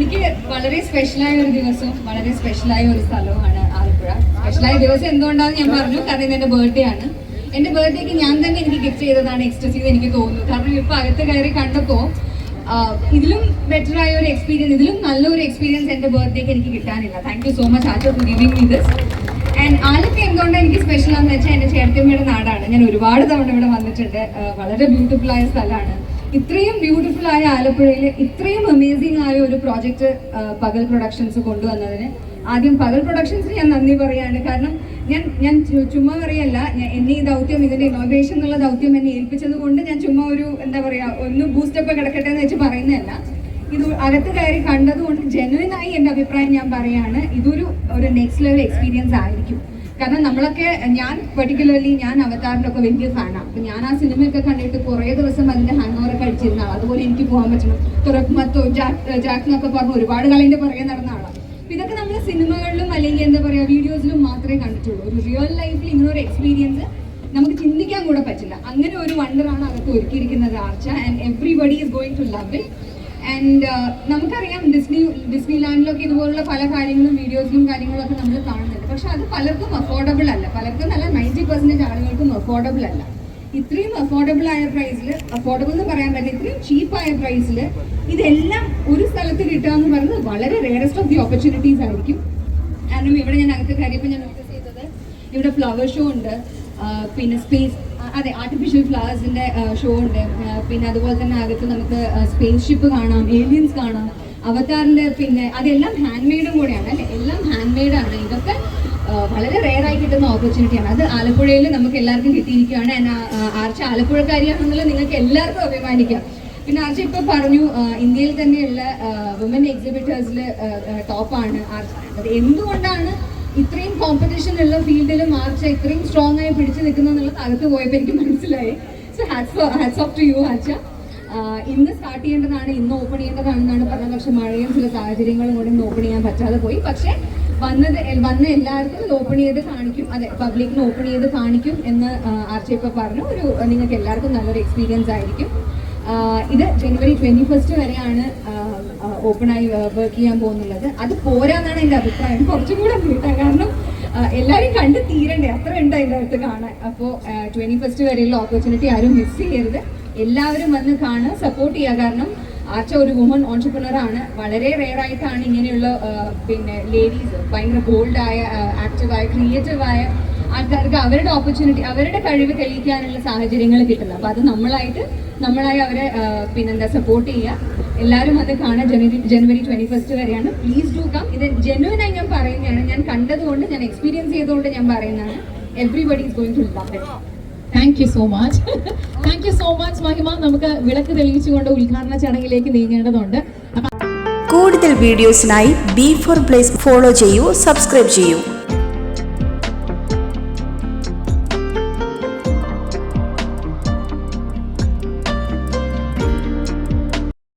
എനിക്ക് വളരെ സ്പെഷ്യലായ ഒരു ദിവസവും വളരെ സ്പെഷ്യലായ ഒരു സ്ഥലവുമാണ് ആലപ്പുഴ. സ്പെഷ്യലായ ദിവസം എന്തുകൊണ്ടാണെന്ന് ഞാൻ പറഞ്ഞു കാരണം എന്റെ ബർത്ത്ഡേ ആണ്. എന്റെ ബർത്ത്ഡേക്ക് ഞാൻ തന്നെ എനിക്ക് ഗിഫ്റ്റ് ചെയ്തതാണ് എക്സ്ട്രസ് ചെയ്ത് എനിക്ക് തോന്നുന്നു. കാരണം ഇപ്പൊ അകത്ത് കയറി കണ്ടപ്പോ ഇതിലും ബെറ്റർ ആയ ഒരു എക്സ്പീരിയൻസ് ഇതിലും നല്ലൊരു എക്സ്പീരിയൻസ് എന്റെ ബർത്ത്ഡേക്ക് എനിക്ക് കിട്ടാനില്ല. Thank you so much Archa for giving me this and Alappuzha എന്തുകൊണ്ടാണ് എനിക്ക് സ്പെഷ്യൽ ആണെന്ന് വെച്ചാൽ എന്റെ ചേർത്തമ്മയുടെ നാടാണ്. ഞാൻ ഒരുപാട് തവണ ഇവിടെ വന്നിട്ടുണ്ട്. വളരെ ബ്യൂട്ടിഫുൾ ആയ സ്ഥലമാണ്. ഇത്രയും ബ്യൂട്ടിഫുൾ ആയ ആലപ്പുഴയിൽ ഇത്രയും അമേസിംഗ് ആയ ഒരു പ്രോജക്റ്റ് പകൽ പ്രൊഡക്ഷൻസ് കൊണ്ടുവന്നതിന്. ആദ്യം പകൽ പ്രൊഡക്ഷൻസിന് ഞാൻ നന്ദി പറയാണ്. കാരണം ഞാൻ ഞാൻ ചുമ്മാ പറയല്ല. എന്നെ ഈ ദൗത്യം ഇതിന്റെ ഇന്നോവേഷൻ എന്നുള്ള ദൗത്യം എന്നെ ഏൽപ്പിച്ചത് കൊണ്ട് ഞാൻ ചുമ്മാ ഒരു എന്താ പറയാ ഒന്ന് ബൂസ്റ്റപ്പ് കിടക്കട്ടെ എന്ന് വെച്ച് പറയുന്നതല്ല. ഇത് അകത്ത് കയറി കണ്ടതുകൊണ്ട് ജനുവിനായി എന്റെ അഭിപ്രായം ഞാൻ പറയാണ്. ഇതൊരു ഒരു നെക്സ്റ്റ് ലെവൽ എക്സ്പീരിയൻസ് ആയിരിക്കും. കാരണം നമ്മളൊക്കെ ഞാൻ പെർട്ടിക്കുലർലി ഞാൻ അവതാറിന്റെ ഒക്കെ വലിയ ഫാനാണ് അപ്പൊ ഞാൻ ആ സിനിമയൊക്കെ കണ്ടിട്ട് കുറേ ദിവസം അതിന്റെ ഹാങ് ഓവർ ഒക്കെ അടിച്ചിരുന്ന ആളാണ് അതുപോലെ എനിക്ക് പോകാൻ പറ്റണം തുറക്കുമത്തോ ജാക്ക് ജാക്ക് എന്നൊക്കെ പറഞ്ഞ് ഒരുപാട് കളിന്റെ പുറകെ നടന്ന ആളാണ് ഇതൊക്കെ നമ്മൾ സിനിമകളിലും അല്ലെങ്കിൽ എന്താ പറയാ വീഡിയോസിലും മാത്രമേ കണ്ടിട്ടുള്ളൂ. ഒരു റിയൽ ലൈഫിൽ ഇങ്ങനെ ഒരു എക്സ്പീരിയൻസ് നമുക്ക് ചിന്തിക്കാൻ കൂടെ പറ്റില്ല. അങ്ങനെ ഒരു വണ്ടറാണ് അകത്ത് ഒരുക്കിയിരിക്കുന്നത് Archa. And everybody is going to love it and നമുക്കറിയാം ഡിസ്നി ഡിസ്നി ലാൻഡിലൊക്കെ ഇതുപോലുള്ള പല കാര്യങ്ങളും വീഡിയോസിലും കാര്യങ്ങളൊക്കെ നമ്മൾ കാണുന്നുണ്ട്. പക്ഷെ അത് പലർക്കും അഫോർഡബിൾ അല്ല. പലർക്കും നല്ല നയന്റി പെർസെന്റേജ് ആളുകൾക്കും അഫോർഡബിൾ അല്ല. ഇത്രയും അഫോർഡബിൾ ആയ പ്രൈസിൽ അഫോർഡബിൾ എന്ന് പറയാൻ പറ്റില്ല ഇത്രയും ചീപ്പായ പ്രൈസിൽ ഇതെല്ലാം ഒരു സ്ഥലത്ത് കിട്ടുക എന്ന് പറയുന്നത് വളരെ റേറസ്റ്റ് ഓഫ് ദി ഓപ്പർച്യൂണിറ്റീസ് ആയിരിക്കും. കാരണം ഇവിടെ ഞാൻ അകത്ത് കയറിയപ്പോൾ ഞാൻ നോട്ടീസ് ചെയ്തത് ഇവിടെ ഫ്ലവർ ഷോ ഉണ്ട്. പിന്നെ സ്പേസ് അതെ ആർട്ടിഫിഷ്യൽ ഫ്ലവേഴ്സിന്റെ ഷോ ഉണ്ട്. പിന്നെ അതുപോലെ തന്നെ അകത്ത് നമുക്ക് സ്പേസ് ഷിപ്പ് കാണാം ഏലിയൻസ് കാണാം അവതാറിന്റെ പിന്നെ അതെല്ലാം ഹാൻഡ് മെയ്ഡും കൂടെയാണ് അല്ലെ? എല്ലാം ഹാൻഡ് മെയ്ഡാണ് ഇതൊക്കെ വളരെ റെയർ ആയി കിട്ടുന്ന ഓപ്പർച്യൂണിറ്റിയാണ് അത് ആലപ്പുഴയിൽ നമുക്ക് എല്ലാവർക്കും കിട്ടിയിരിക്കുകയാണ്. ആർച്ച ആലപ്പുഴക്കാരിയാണെന്നുള്ള നിങ്ങൾക്ക് എല്ലാവർക്കും അഭിമാനിക്കാം. പിന്നെ ആർച്ച ഇപ്പൊ പറഞ്ഞു ഇന്ത്യയിൽ തന്നെയുള്ള വുമൻ എക്സിബിറ്റേഴ്സിൽ ടോപ്പാണ് ആർച്ച എന്തുകൊണ്ടാണ് ഉള്ള ഫീൽഡിലും മാർച്ച് ഇത്രയും സ്ട്രോങ് ആയി പിടിച്ചു നിൽക്കുന്നു എന്നുള്ളത് അകത്ത് പോയപ്പോൾ എനിക്ക് മനസ്സിലായി. So hats hats off to you Archa. ഇന്ന് സ്റ്റാർട്ട് ചെയ്യേണ്ടതാണ് ഇന്ന് ഓപ്പൺ ചെയ്യേണ്ടതാണെന്നാണ് പറഞ്ഞത്. പക്ഷെ മഴയും ചില സാഹചര്യങ്ങളും കൂടി ഇന്ന് ഓപ്പൺ ചെയ്യാൻ പറ്റാതെ പോയി. പക്ഷെ വന്നത് വന്ന എല്ലാവർക്കും ഇത് ഓപ്പൺ ചെയ്ത് കാണിക്കും. അതെ പബ്ലിക്കിന് ഓപ്പൺ ചെയ്ത് കാണിക്കും എന്ന് ആർച്ച ഇപ്പൊ പറഞ്ഞു. ഒരു നിങ്ങൾക്ക് എല്ലാവർക്കും നല്ലൊരു എക്സ്പീരിയൻസ് ആയിരിക്കും. ഇത് ജനുവരി ട്വന്റി ഫസ്റ്റ് വരെയാണ് ഓപ്പൺ ആയി വർക്ക് ചെയ്യാൻ പോകുന്നുള്ളത്. അത് പോരാന്നാണ് എന്റെ അഭിപ്രായം. കുറച്ചും കൂടെ കാരണം എല്ലാവരും കണ്ട് തീരണ്ടേ? അത്ര ഉണ്ട് അതിന്റെ അടുത്ത് കാണാൻ. അപ്പോൾ ട്വന്റി ഫസ്റ്റ് വരെയുള്ള ഓപ്പർച്യൂണിറ്റി ആരും മിസ് ചെയ്യരുത്. എല്ലാവരും വന്ന് കാണുക സപ്പോർട്ട് ചെയ്യുക. കാരണം ആർച്ച ഒരു വുമൺ ഓൺടർപ്രണർ ആണ്. വളരെ റെയർ ആയിട്ടാണ് ഇങ്ങനെയുള്ള പിന്നെ ലേഡീസ് ഭയങ്കര ബോൾഡായ ആക്റ്റീവായ ക്രിയേറ്റീവായ ആൾക്കാർക്ക് അവരുടെ ഓപ്പർച്യൂണിറ്റി അവരുടെ കഴിവ് തെളിയിക്കാനുള്ള സാഹചര്യങ്ങൾ കിട്ടുന്നത്. അപ്പൊ അത് നമ്മളായിട്ട് നമ്മളായി അവരെ പിന്നെന്താ സപ്പോർട്ട് ചെയ്യുക. എല്ലാവരും അത് കാണാൻ ജനുവരി ജനുവരി ട്വന്റി ഫസ്റ്റ് വരെയാണ്. പ്ലീസ് ഡു കം ഇത് ജെന്യുവൻ ആയി ഞാൻ പറയുന്നതാണ് ഞാൻ കണ്ടതുകൊണ്ട് ഞാൻ എക്സ്പീരിയൻസ് ചെയ്തുകൊണ്ട് ഞാൻ പറയുന്നതാണ്. Everybody is going to love it thank you so much thank you so much Mahima. നമുക്ക് വിളക്ക് തെളിയിച്ചുകൊണ്ട് ഉദ്ഘാടന ചടങ്ങിലേക്ക് നീങ്ങേണ്ടതുണ്ട്. കൂടുതൽ വീഡിയോസിനായി ബി ഫോർ പ്ലേസ് ഫോളോ ചെയ്യൂ സബ്സ്ക്രൈബ് ചെയ്യൂ.